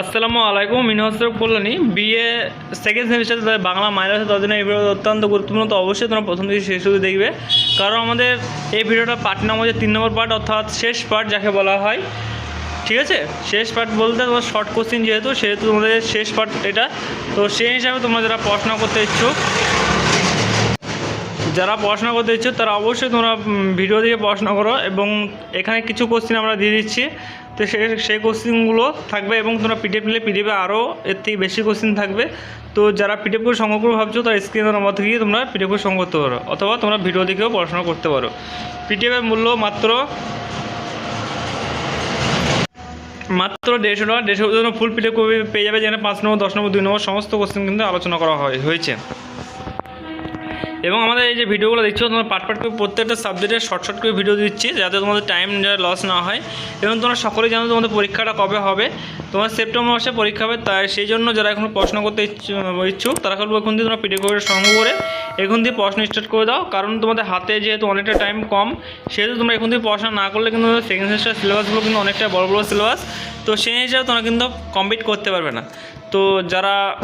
আসসালামু আলাইকুম মিনহসর কল্যাণী। বিএ সেকেন্ড সেমিস্টার যাদের বাংলা মাইনাস আছে তাদের এই ভিডিও অত্যন্ত গুরুত্বপূর্ণ। তো অবশ্যই তোমরা প্রথম থেকে শেষ অবধি দেখবে। কারণ আমাদের এই ভিডিওটা পার্ট নাম হচ্ছে তিন নম্বর পার্ট অর্থাৎ শেষ পার্ট যাকে বলা হয়। ঠিক আছে? শেষ পার্ট বলতে তোমার শর্ট কোশ্চিন যেহেতু, সেহেতু তোমাদের শেষ পার্ট এটা। তো সেই হিসাবে তোমরা যারা পড়াশোনা করতে ইচ্ছুক, যারা পড়াশোনা করতে ইচ্ছুক, তারা অবশ্যই তোমরা ভিডিও দিয়ে পড়াশোনা করো এবং এখানে কিছু কোশ্চিন আমরা দিয়ে দিচ্ছি। তো সে সেই কোশ্চিনগুলো থাকবে এবং তোমরা পিডিএফ নিলে পিডিএফে আরও এর থেকে বেশি কোশ্চিন থাকবে। তো যারা পিডিএফ করে সংগ্রহ করে ভাবছ, তারা স্ক্রিনের নাম্বার থেকে তোমরা পিডিএফ করে সংগ্রহ করতে পারো, অথবা তোমরা ভিডিও দেখেও পড়াশোনা করতে পারো। পিডিএফের মূল্য মাত্র মাত্র দেড়শো টাকা, দেড়শো ফুল পিডিএফ পেয়ে যাবে, যেখানে পাঁচ নম্বর, দশ নম্বর, দুই নম্বর সমস্ত কোশ্চেন কিন্তু আলোচনা করা হয়, হয়েছে। এবং আমাদের এই যে ভিডিওগুলো দেখছ, তোমরা পার্ট পার্ট করে প্রত্যেকটা সাবজেক্টের শর্ট শর্ট করে ভিডিও দিচ্ছি, যাতে তোমাদের টাইম লস না হয়। এবং তোমরা সকলেই জানো তোমাদের পরীক্ষাটা কবে হবে। তোমার সেপ্টেম্বর মাসে পরীক্ষা হবে, তাই সেই জন্য যারা এখন পড়াশোনা করতে ইচ্ছু- ইচ্ছুক, তারা খেলব এখন দিয়ে তোমরা পিডিএফ সংগ্রহ করে এখন দিয়ে পড়াশোনা স্টার্ট করে দাও। কারণ তোমাদের হাতে যেহেতু অনেকটা টাইম কম, সেহেতু তোমরা এখন দিয়ে পড়াশোনা না করলে কিন্তু সেকেন্ড সেমিস্টার সিলেবাসগুলো কিন্তু অনেকটা বড় বড় সিলেবাস তো সেই হিসাবে তোমরা কিন্তু কমপ্লিট করতে পারবে না। তো যারা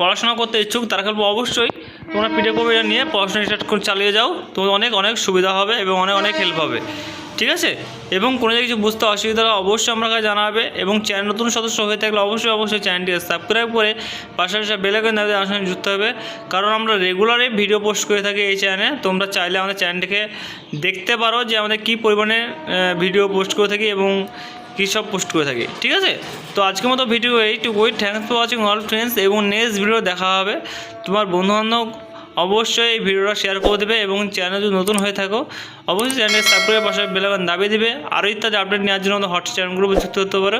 পড়াশোনা করতে ইচ্ছুক তারা খেলব অবশ্যই। তোমরা পিঠে কপি নিয়ে পড়াশোনা স্টার্ট করে চালিয়ে যাও। তোমার অনেক অনেক সুবিধা হবে এবং অনেক অনেক হেল্প হবে। ঠিক আছে? এবং কোনো জায়গায় কিছু বুঝতে অসুবিধা হলে অবশ্যই আমার কাছে জানাবে এবং চ্যানেল নতুন সদস্য হয়ে থাকলে অবশ্যই অবশ্যই চ্যানেলটিকে সাবস্ক্রাইব করে পাশাপাশি বেলাকে দাবি আমার সঙ্গে যুক্ত হবে। কারণ আমরা রেগুলারই ভিডিও পোস্ট করে থাকি এই চ্যানেলে তোমরা চাইলে আমাদের চ্যানেলটিকে দেখতে পারো যে আমাদের কী পরিমাণে ভিডিও পোস্ট করে থাকি এবং কী সব পোস্ট করে থাকি, ঠিক আছে? তো আজকের মতো ভিডিও এইটুকুই। Thanks for watching all friends এবং নেক্সট ভিডিও দেখা হবে। তোমার বন্ধুবান্ধব অবশ্যই এই ভিডিওটা শেয়ার করে দেবে এবং চ্যানেল যদি নতুন হয়ে থাকো, অবশ্যই চ্যানেল সাবস্ক্রাইব পাশে বেলাগান দাবিয়ে দেবে। আরও ইত্যাদি আপডেট নেওয়ার জন্য হোয়াটসঅ্যাপ চ্যানেলগুলো যুক্ত হতে পারো,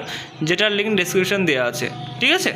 যেটার লিঙ্ক ডিসক্রিপশন দেওয়া আছে, ঠিক আছে?